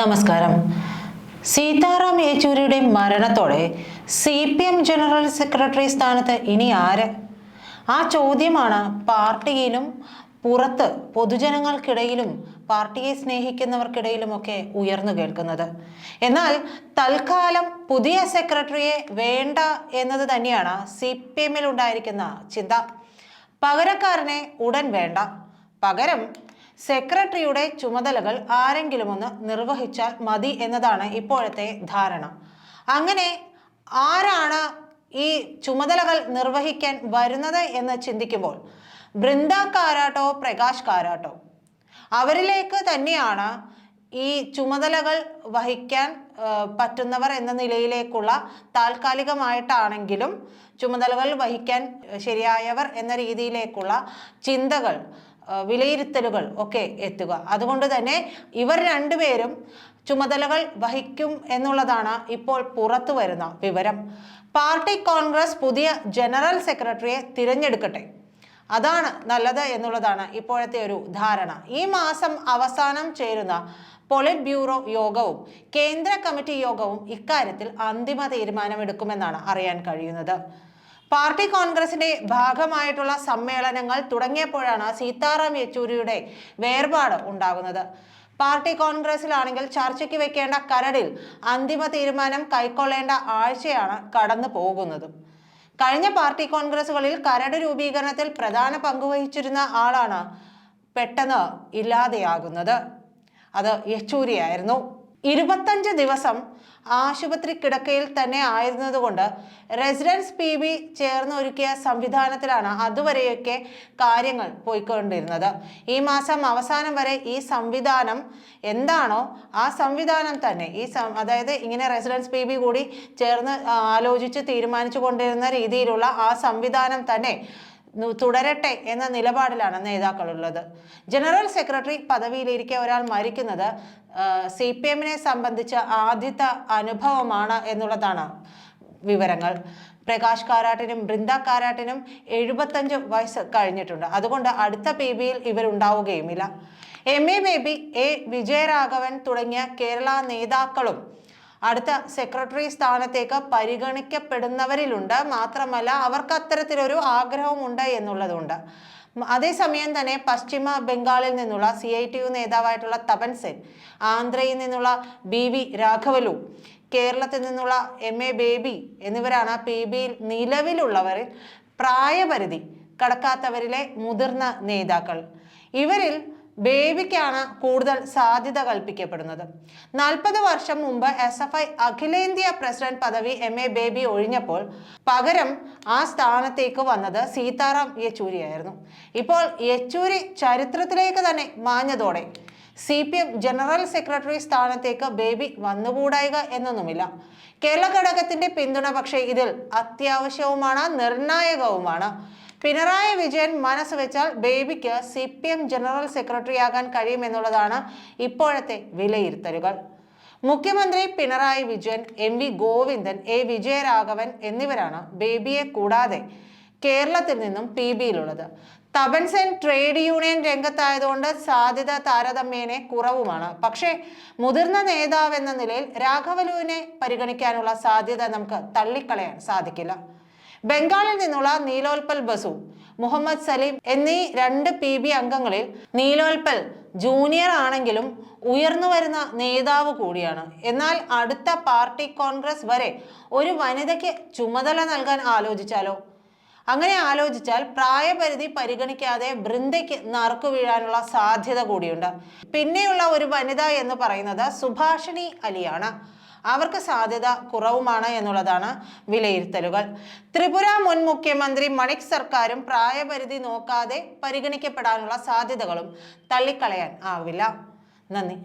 നമസ്കാരം. സീതാറാം യെച്ചൂരിയുടെ മരണത്തോടെ C P M general secretary സ്ഥാനത്ത് ഇനി ആര്? ആ ചോദ്യമാണ് പാർട്ടിയിലും പുറത്ത് പൊതുജനങ്ങൾക്കിടയിലും പാർട്ടിയെ സ്നേഹിക്കുന്നവർക്കിടയിലുമൊക്കെ ഉയർന്നു കേൾക്കുന്നത്. എന്നാൽ തൽക്കാലം പുതിയ സെക്രട്ടറിയെ വേണ്ട എന്നത് തന്നെയാണ് സി പി എമ്മിൽ ഉണ്ടായിരിക്കുന്ന ചിന്ത. പകരക്കാരനെ ഉടൻ വേണ്ട. പകരം സെക്രട്ടറിയുടെ ചുമതലകൾ ആരെങ്കിലും ഒന്ന് നിർവഹിച്ചാൽ മതി എന്നതാണ് ഇപ്പോഴത്തെ ധാരണ. അങ്ങനെ ആരാണ് ഈ ചുമതലകൾ നിർവഹിക്കാൻ വരുന്നത് എന്ന് ചിന്തിക്കുമ്പോൾ ബൃന്ദ കാരാട്ടോ പ്രകാശ് കാരാട്ടോ. അവരിലേക്ക് തന്നെയാണ് ഈ ചുമതലകൾ വഹിക്കാൻ പറ്റുന്നവർ എന്ന നിലയിലേക്കുള്ള താൽക്കാലികമായിട്ടാണെങ്കിലും ചുമതലകൾ വഹിക്കാൻ ശരിയായവർ എന്ന രീതിയിലേക്കുള്ള ചിന്തകൾ വിലയിരുത്തലുകൾ ഒക്കെ എത്തുക. അതുകൊണ്ട് തന്നെ ഇവർ രണ്ടുപേരും ചുമതലകൾ വഹിക്കും എന്നുള്ളതാണ് ഇപ്പോൾ പുറത്തു വരുന്ന വിവരം. പാർട്ടി കോൺഗ്രസ് പുതിയ ജനറൽ സെക്രട്ടറിയെ തിരഞ്ഞെടുക്കട്ടെ. അതാണ് നല്ലത് എന്നുള്ളതാണ് ഇപ്പോഴത്തെ ഒരു ധാരണ. ഈ മാസം അവസാനം ചേരുന്ന പൊളിറ്റ് ബ്യൂറോ യോഗവും കേന്ദ്ര കമ്മിറ്റി യോഗവും ഇക്കാര്യത്തിൽ അന്തിമ തീരുമാനമെടുക്കുമെന്നാണ് അറിയാൻ കഴിയുന്നത്. പാർട്ടി കോൺഗ്രസിന്റെ ഭാഗമായിട്ടുള്ള സമ്മേളനങ്ങൾ തുടങ്ങിയപ്പോഴാണ് സീതാറാം യെച്ചൂരിയുടെ വേർപാട് ഉണ്ടാകുന്നത്. പാർട്ടി കോൺഗ്രസിലാണെങ്കിൽ ചർച്ചയ്ക്ക് വെക്കേണ്ട കരടിൽ അന്തിമ തീരുമാനം കൈക്കൊള്ളേണ്ട ആഴ്ചയാണ് കടന്നു പോകുന്നതും. കഴിഞ്ഞ പാർട്ടി കോൺഗ്രസുകളിൽ കരട് രൂപീകരണത്തിൽ പ്രധാന പങ്കുവഹിച്ചിരുന്ന ആളാണ് പെട്ടെന്ന് ഇല്ലാതെയാകുന്നത്. അത് യെച്ചൂരിയായിരുന്നു. ഇരുപത്തഞ്ച് ദിവസം ആശുപത്രി കിടക്കയിൽ തന്നെ ആയിരുന്നതുകൊണ്ട് റെസിഡൻസ് പി ബി ചേർന്ന് ഒരുക്കിയ സംവിധാനത്തിലാണ് അതുവരെയൊക്കെ കാര്യങ്ങൾ പോയിക്കൊണ്ടിരുന്നത്. ഈ മാസം അവസാനം വരെ ഈ സംവിധാനം എന്താണോ ആ സംവിധാനം തന്നെ ഈ അതായത് ഇങ്ങനെ റെസിഡൻസ് പി ബി കൂടി ചേർന്ന് ആലോചിച്ച് തീരുമാനിച്ചു കൊണ്ടിരുന്ന രീതിയിലുള്ള ആ സംവിധാനം തന്നെ ന്നു- തുടരട്ടെ എന്ന നിലപാടിലാണ് നേതാക്കളുള്ളത്. ജനറൽ സെക്രട്ടറി പദവിയിലിരിക്കെ ഒരാൾ മരിക്കുന്നത് സി പി എമ്മിനെ സംബന്ധിച്ച ആദ്യത്തെ അനുഭവമാണ് എന്നുള്ളതാണ് വിവരങ്ങൾ. പ്രകാശ് കാരാട്ടിനും ബൃന്ദ കാരാട്ടിനും എഴുപത്തഞ്ച് വയസ്സ് കഴിഞ്ഞിട്ടുണ്ട്. അതുകൊണ്ട് അടുത്ത പി ബിയിൽ ഇവരുണ്ടാവുകയുമില്ല. M A Baby A Vijayaraghavan തുടങ്ങിയ കേരള നേതാക്കളും അടുത്ത സെക്രട്ടറി സ്ഥാനത്തേക്ക് പരിഗണിക്കപ്പെടുന്നവരിലുണ്ട്. മാത്രമല്ല അവർക്ക് അത്തരത്തിലൊരു ആഗ്രഹമുണ്ട് എന്നുള്ളതുണ്ട്. അതേസമയം തന്നെ പശ്ചിമ ബംഗാളിൽ നിന്നുള്ള സി ഐ ടി യു നേതാവായിട്ടുള്ള തപൻ സെൻ ആന്ധ്രയിൽ നിന്നുള്ള ബി വി രാഘവലു കേരളത്തിൽ നിന്നുള്ള എം എ ബേബി എന്നിവരാണ് പി ബിയിൽ നിലവിലുള്ളവരിൽ പ്രായപരിധി കടക്കാത്തവരിലെ മുതിർന്ന നേതാക്കൾ. ഇവരിൽ ബേബിക്കാണ് കൂടുതൽ സാധ്യത കൽപ്പിക്കപ്പെടുന്നത്. നാൽപ്പത് വർഷം മുമ്പ് എസ് എഫ് ഐ അഖിലേന്ത്യാ പ്രസിഡന്റ് പദവി എം എ ബേബി ഒഴിഞ്ഞപ്പോൾ പകരം ആ സ്ഥാനത്തേക്ക് വന്നത് സീതാറാം യെച്ചൂരിയായിരുന്നു. ഇപ്പോൾ യെച്ചൂരി ചരിത്രത്തിലേക്ക് തന്നെ മാഞ്ഞതോടെ C P M general secretary സ്ഥാനത്തേക്ക് ബേബി വന്നുകൂടായിക എന്നൊന്നുമില്ല. കേരള ഘടകത്തിന്റെ പിന്തുണ പക്ഷേ ഇതിൽ അത്യാവശ്യവുമാണ് നിർണായകവുമാണ്. പിണറായി വിജയൻ മനസ്സ് വെച്ചാൽ ബേബിക്ക് സി പി എം ജനറൽ സെക്രട്ടറിയാകാൻ കഴിയുമെന്നുള്ളതാണ് ഇപ്പോഴത്തെ വിലയിരുത്തലുകൾ. മുഖ്യമന്ത്രി Pinarayi Vijayan M V Govindan A Vijayaraghavan എന്നിവരാണ് ബേബിയെ കൂടാതെ കേരളത്തിൽ നിന്നും പി ബിയിലുള്ളത്. തപൻസെൻ ട്രേഡ് യൂണിയൻ രംഗത്തായതുകൊണ്ട് സാധ്യത താരതമ്യേനെ കുറവുമാണ്. പക്ഷേ മുതിർന്ന നേതാവെന്ന നിലയിൽ രാഘവലുവിനെ പരിഗണിക്കാനുള്ള സാധ്യത നമുക്ക് തള്ളിക്കളയാൻ സാധിക്കില്ല. ബംഗാളിൽ നിന്നുള്ള നീലോൽപൽ ബസു മുഹമ്മദ് സലീം എന്നീ രണ്ട് പി ബി അംഗങ്ങളിൽ നീലോൽപൽ ജൂനിയർ ആണെങ്കിലും ഉയർന്നു വരുന്ന നേതാവ് കൂടിയാണ്. എന്നാൽ അടുത്ത പാർട്ടി കോൺഗ്രസ് വരെ ഒരു വനിതയ്ക്ക് ചുമതല നൽകാൻ ആലോചിച്ചാലോ? അങ്ങനെ ആലോചിച്ചാൽ പ്രായപരിധി പരിഗണിക്കാതെ ബൃന്ദയ്ക്ക് നറുക്കു വീഴാനുള്ള സാധ്യത കൂടിയുണ്ട്. പിന്നെയുള്ള ഒരു വനിത എന്ന് പറയുന്നത് സുഭാഷിണി അലിയാണ്. അവർക്ക് സാധ്യത കുറവുമാണ് എന്നുള്ളതാണ് വിലയിരുത്തലുകൾ. ത്രിപുര മുൻ മുഖ്യമന്ത്രി മണിക് സർക്കാരും പ്രായപരിധി നോക്കാതെ പരിഗണിക്കപ്പെടാനുള്ള സാധ്യതകളും തള്ളിക്കളയാൻ ആവില്ല. നന്ദി.